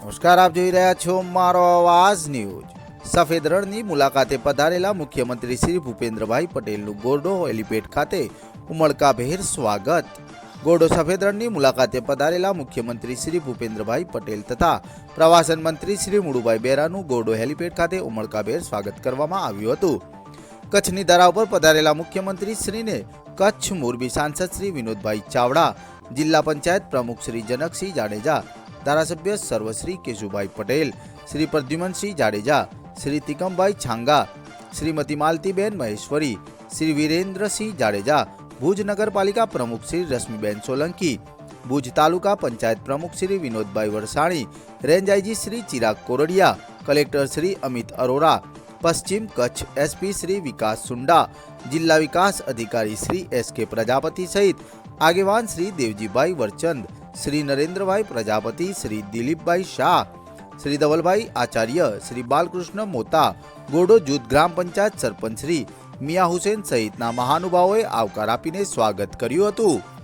નમસ્કાર, આપ જોઈ રહ્યા છો મારો અવાજ ન્યૂઝ. સફેદ રણની મુલાકાતે પધારેલા મુખ્યમંત્રી શ્રી ભૂપેન્દ્રભાઈ પટેલનું ગોરડો હેલિપેડ ખાતે ઉમળકાભેર સ્વાગત. ગોરડો સફેદ રણની મુલાકાતે પધારેલા મુખ્યમંત્રી શ્રી ભૂપેન્દ્રભાઈ પટેલ તથા પ્રવાસન મંત્રી શ્રી મુળુભાઈ બેરાનું ગોરડો હેલિપેડ ખાતે ઉમળકાભેર સ્વાગત કરવામાં આવ્યું હતું. કચ્છની ધરા ઉપર પધારેલા મુખ્યમંત્રી શ્રીને કચ્છ મોરબી સાંસદ શ્રી વિનોદભાઈ ચાવડા, જિલ્લા પંચાયત પ્રમુખ શ્રી જનકસિંહ જાડેજા ધારાસભ્ય સર્વશ્રી કેશુભાઈ પટેલ શ્રી પ્રદ્યુમનસિંહ જાડેજા શ્રી તિકમભાઈ છાંગા શ્રીમતી માલતીબેન મહેશ્વરી શ્રી વિરેન્દ્રસિંહ જાડેજા ભુજ નગરપાલિકા પ્રમુખ શ્રી રશ્મિબેન સોલંકી ભુજ તાલુકા પંચાયત પ્રમુખ Shri Vinodbhai Varsani range IG Shri Chirag Kordiya collector Shri Amit Arora પશ્ચિમ કચ્છ એસપી શ્રી વિકાસ સુંડા જિલ્લા વિકાસ અધિકારી શ્રી એસ કે પ્રજાપતિ સહિત આગેવાન શ્રી દેવજીભાઈ વરચંદ શ્રી નરેન્દ્રભાઈ પ્રજાપતિ, શ્રી દિલીપભાઈ શાહ, શ્રી ધવલભાઈ આચાર્ય, શ્રી બાલકૃષ્ણ મોતા, ગોડો જૂથ ગ્રામ પંચાયત સરપંચ શ્રી મિયા હુસેન સહિતના મહાનુભાવોએ આવકાર આપીને સ્વાગત કર્યું હતું.